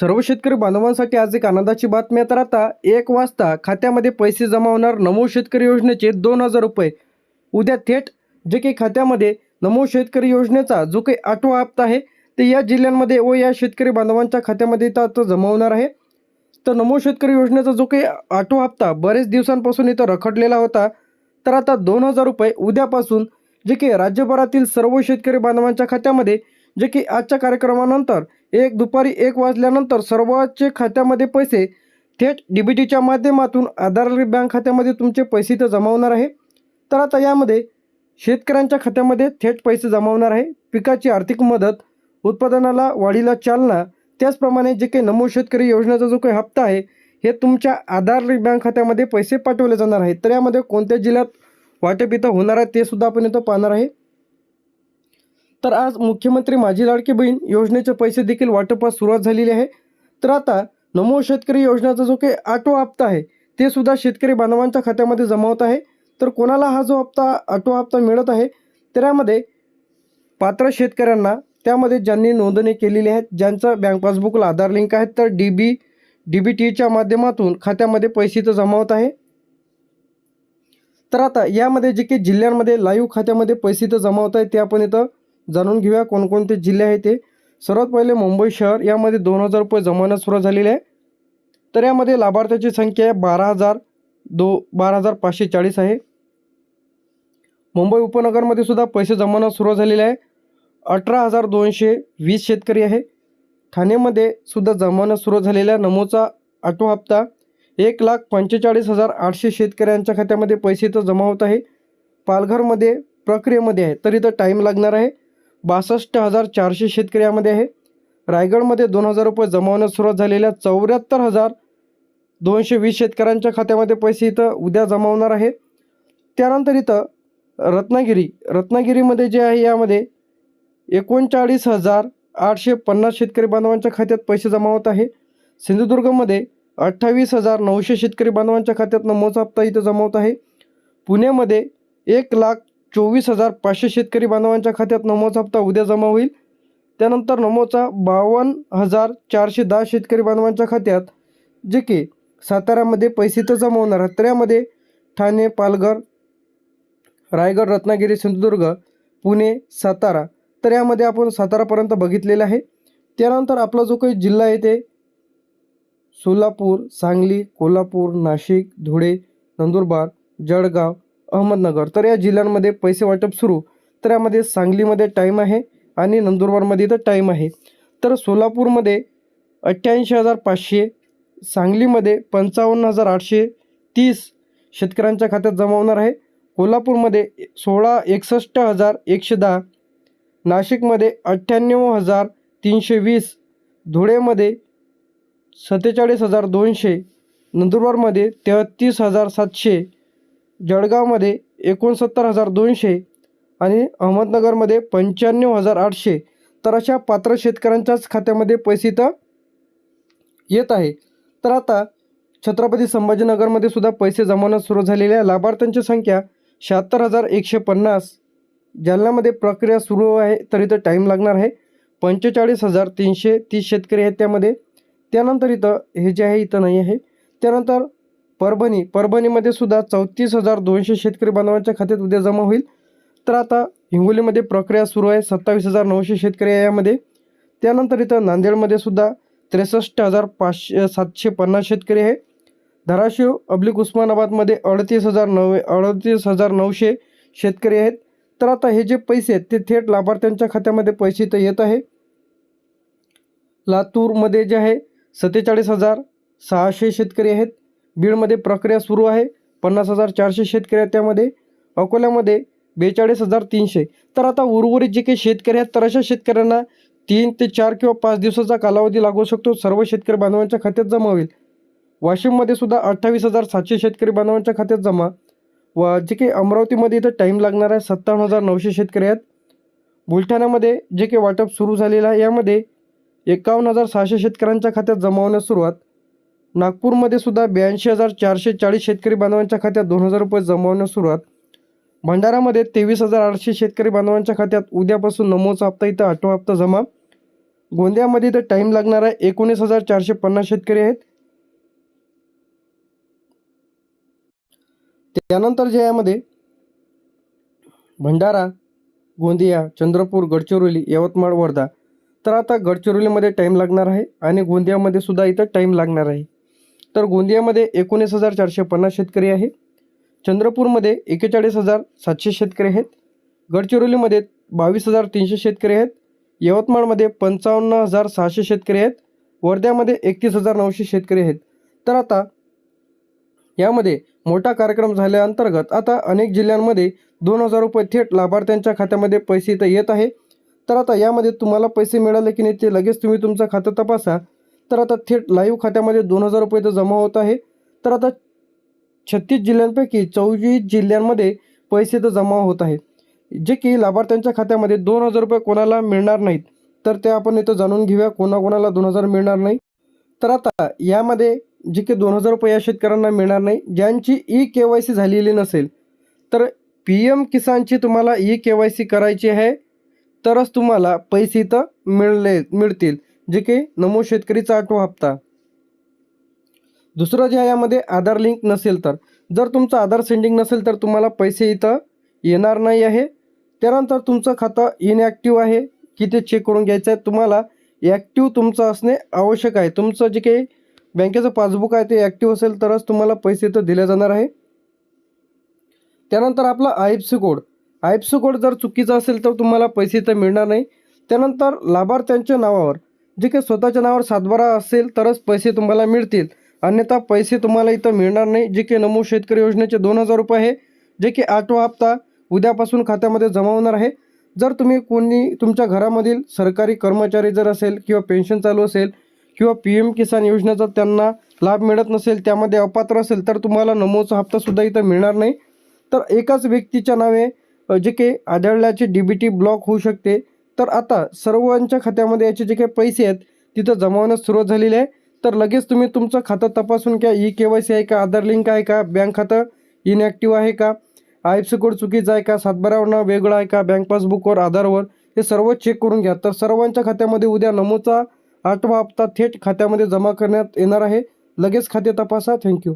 सर्व शेतकरी बांधवांसाठी आज एक आनंदाची बातमी तर आता एक वाजता खात्यामध्ये पैसे जमा होणार नमो शेतकरी योजनेचे दोन हजार रुपये. उद्या थेट जे काही खात्यामध्ये नमो शेतकरी योजनेचा जो काही आठवा हप्ता आहे ते या जिल्ह्यांमध्ये व या शेतकरी बांधवांच्या खात्यामध्ये इथं आता जमा होणार आहे. तर नमो शेतकरी योजनेचा जो काही आठवा हप्ता बरेच दिवसांपासून इथं रखडलेला होता. तर आता दोन हजार रुपये उद्यापासून जे काही राज्यभरातील सर्व शेतकरी बांधवांच्या खात्यामध्ये जे की आजच्या कार्यक्रमानंतर एक दुपारी एक वाजल्यानंतर सर्वांचे खात्यामध्ये पैसे थेट डी बी टीच्या माध्यमातून आधार बँक खात्यामध्ये तुमचे पैसे तर जमा होणार आहे. तर आता यामध्ये शेतकऱ्यांच्या खात्यामध्ये थेट पैसे जमा होणार आहे. पिकाची आर्थिक मदत उत्पादनाला वाढीला चालना त्याचप्रमाणे जे काही नमो शेतकरी योजनेचा जो काही हप्ता आहे हे तुमच्या आधार बँक खात्यामध्ये पैसे पाठवले जाणार आहेत. तर यामध्ये कोणत्या जिल्ह्यात वाटप इथं होणार आहे ते सुद्धा आपण इथं पाहणार आहे. तर आज मुख्यमंत्री माझी लाडकी बहीण योजनेचे पैसे देखील वाटपास सुरुवात झालेली आहे. तर आता नमो शेतकरी योजनेचा जो काही आटो हप्ता आहे ते सुद्धा शेतकरी बांधवांच्या खात्यामध्ये जमा होत आहे. तर कोणाला हा जो हप्ता आटो हप्ता मिळत आहे तर यामध्ये पात्र शेतकऱ्यांना त्यामध्ये ज्यांनी नोंदणी केलेली आहेत ज्यांचं बँक पासबुकला आधार लिंक आहे तर डी बी डी बी टीच्या माध्यमातून खात्यामध्ये पैसे तर जमा होत आहे. तर आता यामध्ये जे काही जिल्ह्यांमध्ये लाईव्ह खात्यामध्ये पैसे तर जमा होत आहे ते आपण इथं जाणून घेऊया कोणकोणते जिल्हे आहेत ते. सर्वात पहिले मुंबई शहर यामध्ये दोन हजार रुपये जमा सुरू सुरुवात झालेली आहे. तर यामध्ये लाभार्थ्याची संख्या आहे बारा हजार दो बारा हजार पाचशे चाळीस आहे. मुंबई उपनगरमध्ये सुद्धा पैसे जमा सुरू सुरुवात झालेली आहे. अठरा हजार दोनशे वीस शेतकरी आहे. ठाणेमध्ये सुद्धा जमा सुरू झालेल्या नमोचा आठवा हप्ता एक लाख पंचेचाळीस हजार आठशे शेतकऱ्यांच्या खात्यामध्ये पैसे इथं जमा होत आहे. पालघरमध्ये प्रक्रियेमध्ये आहे. तर इथं टाईम लागणार आहे. बासष्ट हजार चारशे शेतकरी यामध्ये आहे. रायगडमध्ये दोन हजार रुपये जमावण्यास सुरुवात झालेल्या चौऱ्याहत्तर हजार दोनशे वीस शेतकऱ्यांच्या खात्यामध्ये पैसे इथं उद्या जमा होणार आहे. त्यानंतर इथं रत्नागिरी रत्नागिरीमध्ये जे आहे यामध्ये एकोणचाळीस हजार आठशे पन्नास शेतकरी बांधवांच्या खात्यात पैसे जमा होत आहे. सिंधुदुर्गमध्ये अठ्ठावीस हजार नऊशे शेतकरी बांधवांच्या खात्यात नमोचा हप्ता इथं जमा होत आहे. पुण्यामध्ये एक लाख चोवीस हजार पाचशे शेतकरी बांधवांच्या खात्यात नमोचा हप्ता उद्या जमा होईल. त्यानंतर नमोचा बावन्न हजार चारशे दहा शेतकरी बांधवांच्या खात्यात जे की साताऱ्यामध्ये पैसे तर जमा होणार आहेत तर यामध्ये ठाणे पालघर रायगड रत्नागिरी सिंधुदुर्ग पुणे सातारा तर यामध्ये आपण सातारापर्यंत बघितलेलं आहे. त्यानंतर आपला जो काही जिल्हा आहे ते सोलापूर सांगली कोल्हापूर नाशिक धुळे नंदुरबार जळगाव अहमदनगर. तर या जिल्ह्यांमध्ये पैसे वाटप सुरू. तर यामध्ये सांगलीमध्ये टाईम आहे आणि नंदुरबारमध्ये इथं टाईम आहे. तर सोलापूरमध्ये अठ्ठ्याऐंशी हजार पाचशे सांगलीमध्ये पंचावन्न हजार आठशे तीस शेतकऱ्यांच्या खात्यात जमा होणार आहे. कोल्हापूरमध्ये सोळा एकसष्ट हजार एकशे दहा नाशिकमध्ये अठ्ठ्याण्णव हजार तीनशे वीस धुळेमध्ये सत्तेचाळीस हजार दोनशे नंदुरबारमध्ये तेहतीस हजार सातशे जळगावमध्ये एकोणसत्तर हजार दोनशे आणि अहमदनगरमध्ये पंच्याण्णव हजार आठशे. तर अशा पात्र शेतकऱ्यांच्याच खात्यामध्ये पैसे इथं येत आहे. तर आता छत्रपती संभाजीनगरमध्ये सुद्धा पैसे जमवण्यास सुरू झालेल्या आहे. लाभार्थ्यांची संख्या शहात्तर हजार एकशे पन्नास. जालन्यामध्ये प्रक्रिया सुरू आहे तर इथं टाईम लागणार आहे. पंचेचाळीस हजार तीनशे तीस शेतकरी आहेत त्यामध्ये. त्यानंतर इथं हे जे आहे इथं नाही आहे. त्यानंतर परभणी परभणीमध्ये सुद्धा चौतीस हजार दोनशे शेतकरी बांधवांच्या खात्यात उद्या जमा होईल. तर आता हिंगोलीमध्ये प्रक्रिया सुरू आहे सत्तावीस हजार नऊशे शेतकरी आहे यामध्ये. त्यानंतर इथं नांदेडमध्ये सुद्धा त्रेसष्ट हजार पाचशे सातशे पन्नास शेतकरी आहे. धाराशिव अब्लिक उस्मानाबादमध्ये अडतीस हजार नऊ अडतीस हजार नऊशे शेतकरी आहेत. तर आता हे जे पैसे आहेत ते थेट लाभार्थ्यांच्या खात्यामध्ये पैसे तर येत आहे. लातूरमध्ये जे आहे सत्तेचाळीस हजार सहाशे शेतकरी आहेत. बीडमध्ये प्रक्रिया सुरू आहे. पन्नास हजार चारशे शेतकरी आहेत त्यामध्ये. अकोल्यामध्ये बेचाळीस हजार तीनशे. तर आता उर्वरित जे काही शेतकरी आहेत तर अशा शेतकऱ्यांना तीन ते चार किंवा पाच दिवसाचा कालावधी लागू शकतो. सर्व शेतकरी बांधवांच्या खात्यात जमा होईल. वाशिममध्ये सुद्धा अठ्ठावीस हजार सातशे शेतकरी बांधवांच्या खात्यात जमा. व जे काही अमरावतीमध्ये इथं टाईम लागणार आहे सत्तावन्न हजार नऊशे शेतकरी आहेत. बुलढाण्यामध्ये जे काही वाटप सुरू झालेलं आहे यामध्ये एकावन्न हजार सहाशे शेतकऱ्यांच्या खात्यात जमा होण्यास सुरुवात. नागपूरमध्ये सुद्धा ब्याऐंशी हजार चारशे चाळीस शेतकरी बांधवांच्या खात्यात दोन हजार रुपये जमा होण्यास सुरुवात. भंडारामध्ये तेवीस हजार आठशे शेतकरी बांधवांच्या खात्यात उद्यापासून नमोचा हप्ता इथं आठवा हप्ता जमा. गोंदियामध्ये इथं टाईम लागणार आहे एकोणीस हजार चारशे पन्नास शेतकरी आहेत. त्यानंतर जे यामध्ये भंडारा गोंदिया चंद्रपूर गडचिरोली यवतमाळ वर्धा. तर आता गडचिरोलीमध्ये टाईम लागणार आहे आणि गोंदियामध्ये सुद्धा इथं टाईम लागणार आहे. तर गोंदियामध्ये एकोणीस हजार चारशे पन्नास शेतकरी आहे चंद्रपूरमध्ये एकेचाळीस हजार सातशे शेतकरी आहेत. गडचिरोलीमध्ये बावीस हजार तीनशे शेतकरी आहेत. यवतमाळमध्ये पंचावन्न हजार सहाशे शेतकरी आहेत. वर्ध्यामध्ये एकतीस हजार नऊशे शेतकरी आहेत. तर आता यामध्ये मोठा कार्यक्रम झाल्याअंतर्गत आता अनेक जिल्ह्यांमध्ये दोन हजार रुपये थेट लाभार्थ्यांच्या खात्यामध्ये पैसे इथं येत आहे. तर आता यामध्ये तुम्हाला पैसे मिळाले की नाही ते लगेच तुम्ही तुमचं खातं तपासा. तर आता थेट लाईव्ह खात्यामध्ये दोन हजार रुपये इथं जमा होत आहे. तर आता छत्तीस जिल्ह्यांपैकी चौवीस जिल्ह्यांमध्ये पैसे तर जमा होत आहेत. जे की लाभार्थ्यांच्या खात्यामध्ये दोन हजार रुपये कोणाला मिळणार नाहीत तर ते आपण इथं जाणून घेऊया कोणाकोणाला दोन हजार मिळणार नाही. तर आता यामध्ये जे की दोन हजार रुपये या शेतकऱ्यांना मिळणार नाही ज्यांची ई के वाय सी झालेली नसेल तर पी एम किसानची तुम्हाला ई के वाय सी करायची आहे तरच तुम्हाला पैसे इथं मिळले मिळतील. जे की नमो शेतकरीचा आठवा हप्ता. दुसरं जे आहे यामध्ये आधार लिंक नसेल तर. जर तुमचं आधार सेंडिंग नसेल तर तुम्हाला पैसे इथं येणार नाही आहे. त्यानंतर तुमचं खातं इनॲक्टिव्ह आहे. की ते चेक करून घ्यायचं आहे तुम्हाला ॲक्टिव्ह तुमचं असणे आवश्यक आहे. तुमचं जे काही बँकेचं पासबुक आहे ते ॲक्टिव्ह असेल तरच तुम्हाला पैसे इथं दिले जाणार आहे. त्यानंतर आपला I C code I C code जर चुकीचा असेल तर तुम्हाला पैसे इथं मिळणार नाही. त्यानंतर लाभार्थ्यांच्या नावावर. जे काही स्वतःच्या नावावर सातबारा असेल तरच पैसे तुम्हाला मिळतील. अन्यथा पैसे तुम्हाला इथं मिळणार नाही जे की नमो शेतकरी योजनेचे दोन हजार रुपये आहे जे की आठवा हप्ता उद्यापासून खात्यामध्ये जमा होणार आहे. जर तुम्ही कोणी तुमच्या घरामधील सरकारी कर्मचारी जर असेल किंवा पेन्शन चालू असेल किंवा पी एम किसान योजनेचा त्यांना लाभ मिळत नसेल त्यामध्ये अपात्र असेल तर तुम्हाला नमोचा हप्तासुद्धा इथं मिळणार नाही. तर एकाच व्यक्तीच्या नावे जे काही आढळल्याचे डी बी टी ब्लॉक होऊ शकते. तर आता सर्वांच्या खात्यामध्ये याचे जे काही पैसे आहेत तिथं जमा होण्यास सुरुवात झालेली आहे. तर लगेच तुम्ही तुमचं खातं तपासून घ्या. ई के वाय सी आहे का? आधार लिंक आहे का? बँक खातं इनॲक्टिव्ह आहे का? आय एफ सी कोड चुकीचा आहे का? सातबारावर नाव वेगळं आहे का? बँक पासबुकवर आधारवर हे सर्व चेक करून घ्या. तर सर्वांच्या खात्यामध्ये उद्या नमोचा आठवा हप्ता थेट खात्यामध्ये जमा करण्यात येणार आहे. लगेच खाते तपासा. थँक्यू